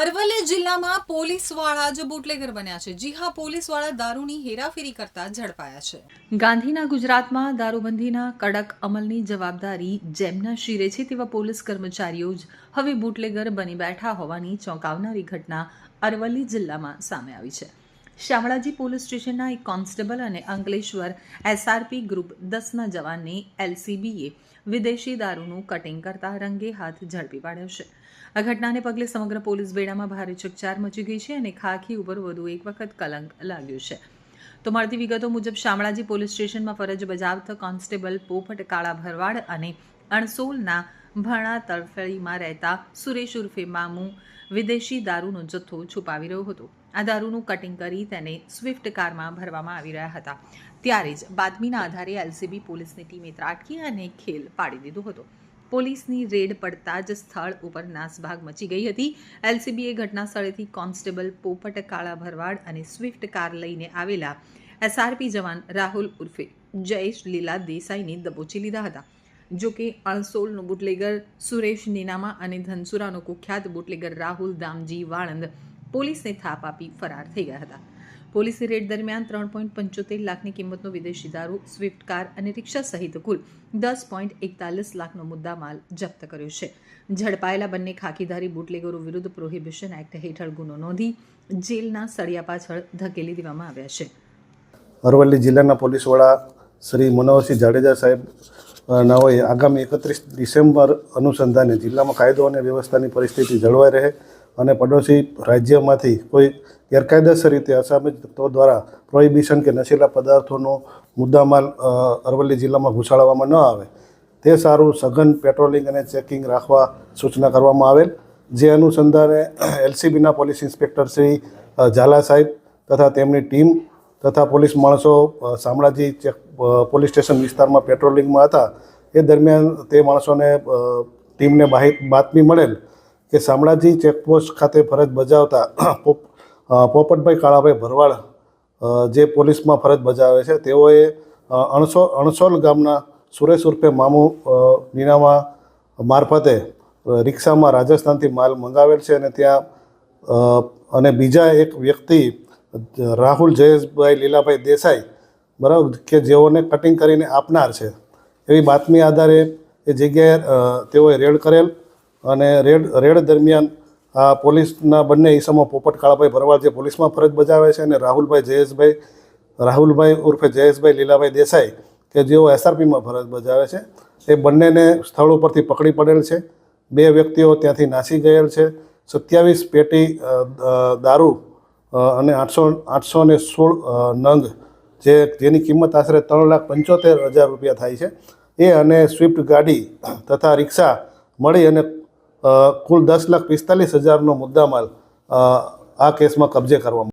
અરવલ્લી જિલ્લામાં પોલીસવાળા જ બુટલેગર બન્યા છે. જી હા, પોલીસવાળા દારૂની હેરાફેરી કરતા ઝડપાયા છે. ગાંધીના ગુજરાતમાં દારૂબંધીના કડક અમલની જવાબદારી જેમના શિરે છે તેવા પોલીસ કર્મચારીઓ જ હવે બુટલેગર બની બેઠા હોવાની ચોંકાવનારી ઘટના અરવલ્લી જિલ્લામાં સામે આવી છે. શામળાજી પોલીસ સ્ટેશનના એક કોન્સ્ટેબલ અને અંકલેશ્વર એસઆરપી ગ્રુપ દસના જવાનને એલસીબીએ વિદેશી દારૂનું કટિંગ કરતા રંગે હાથ ઝડપી પાડ્યો છે. આ ઘટનાને પગલે સમગ્ર પોલીસ બેડામાં ભારે ચકચાર મચી ગઈ છે અને ખાખી ઉપર વધુ એક વખત કલંક લાગ્યું છે. તો મળતી વિગતો મુજબ શામળાજી પોલીસ સ્ટેશનમાં ફરજ બજાવતા કોન્સ્ટેબલ પોપટ કાળા ભરવાડ અને અણસોલના ભણા તળફળીમાં રહેતા સુરેશ ઉર્ફે મામુ વિદેશી દારૂનો જથ્થો છુપાવી રહ્યો હતો. આ દારૂનું કટિંગ કરી તેને સ્વિફ્ટ કારમાં ભરવામાં આવી રહ્યા હતા. ત્યારે જ બાતમીના આધારે એલસીબી પોલીસની ટીમે ત્રાટકી અને ખેલ પાડી દીધો હતો. પોલીસની રેડ પડતા જ સ્થળ ઉપર નાસભાગ મચી ગઈ હતી. એલસીબીએ ઘટના સ્થળેથી કોન્સ્ટેબલ પોપટ કાળા ભરવાડ અને સ્વિફ્ટ કાર લઈને આવેલા એસઆરપી જવાન રાહુલ ઉર્ફે જયેશ લીલા દેસાઈને દબોચી લીધા હતા. જોકે અણસોલનો બુટલેગર સુરેશ નીનામા અને ધનસુરાનો કુખ્યાત બુટલેગર રાહુલ દામજી વાળંદ પોલીસને થાપ આપી ફરાર થઈ ગયા હતા. પોલીસે રેડ દરમિયાન ત્રણ પોઈન્ટ પંચોતેર લાખની કિંમતનો વિદેશી દારૂ, સ્વિફ્ટ કાર અને રિક્ષા સહિત કુલ દસ પોઈન્ટ એકતાલીસ લાખનો મુદ્દામાલ જપ્ત કર્યો છે. ઝડપાયેલા બંને ખાકીધારી બુટલેગરો વિરુદ્ધ પ્રોહિબિશન એક્ટ હેઠળ ગુનો નોંધી જેલના સળિયા પાછળ ધકેલી દેવામાં આવ્યા છે. અરવલ્લી જિલ્લાના પોલીસ વડા શ્રી મનોહરસિંહ જાડેજા સાહેબ નાઓએ આગામી એકત્રીસ ડિસેમ્બર અનુસંધાને જિલ્લામાં કાયદો અને વ્યવસ્થાની પરિસ્થિતિ જળવાઈ રહે અને પડોશી રાજ્યમાંથી કોઈ ગેરકાયદેસર રીતે અસામિત તત્વો દ્વારા પ્રોહિબિશન કે નશીલા પદાર્થોનો મુદ્દામાલ અરવલ્લી જિલ્લામાં ઘૂસાડવામાં ન આવે. તે સારું સઘન પેટ્રોલિંગ અને ચેકિંગ રાખવા સૂચના કરવામાં આવેલ. જે અનુસંધાને એલસીબીના પોલીસ ઇન્સ્પેક્ટર શ્રી ઝાલા સાહેબ તથા તેમની ટીમ તથા પોલીસ માણસો શામળાજી ચેક પોલીસ સ્ટેશન વિસ્તારમાં પેટ્રોલિંગમાં હતા. એ દરમિયાન તે માણસોને ટીમને બાતમી મળેલ. કે શામળાજી ચેકપોસ્ટ ખાતે ફરજ બજાવતા પોપટભાઈ કાળાભાઈ ભરવાડ જે પોલીસમાં ફરજ બજાવે છે, તેઓએ અણસો, અણસોલ ગામના સુરેશ ઉર્ફે મામુ નીનામા મારફતે રિક્ષામાં રાજસ્થાનથી માલ મંગાવેલ છે અને ત્યાં અને બીજા એક વ્યક્તિ, રાહુલ જયેશભાઈ લીલાભાઈ દેસાઈ, બરાબર, કે જેઓને કટિંગ કરીને આપનાર છે. એવી બાતમી આધારે એ જગ્યાએ તેઓએ રેડ કરેલ. અને રેડ રેડ દરમિયાન આ પોલીસના બંને ઈસમો પોપટ કાળાભાઈ ભરવાડ જે પોલીસમાં ફરજ બજાવે છે અને રાહુલભાઈ જયેશભાઈ, રાહુલભાઈ ઉર્ફે જયેશભાઈ લીલાભાઈ દેસાઈ કે જેઓ એસઆરપીમાં ફરજ બજાવે છે, એ બંનેને સ્થળ ઉપરથી પકડી પડેલ છે. બે વ્યક્તિઓ ત્યાંથી નાસી ગયેલ છે. સત્યાવીસ પેટી દારૂ અને આઠસો આઠસો ને સોળ નંગ જે, જેની કિંમત આશરે ત્રણ લાખ પંચોતેર હજાર રૂપિયા થાય છે. એ અને સ્વિફ્ટ ગાડી તથા રિક્ષા મળી અને કુલ દસ લાખ પિસ્તાલીસ હજારનો મુદ્દામાલ આ કેસમાં કબજે કરવામાં